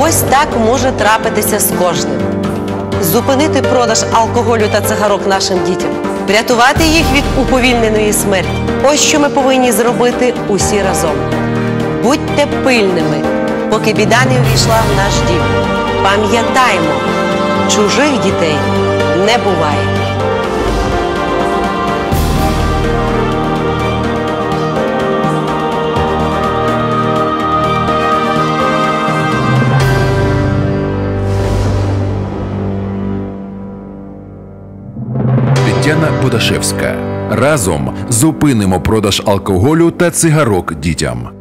Ось так може трапитися з кожним. Зупинити продаж алкоголю та цигарок нашим дітям, врятувати їх від уповільненої смерті. Ось що ми повинні зробити усі разом. Будьте пильними, поки біда не увійшла в наш дім. Пам'ятаймо, чужих дітей не буває. Тетяна Будашевська. Разом зупинимо продаж алкоголю та цигарок дітям.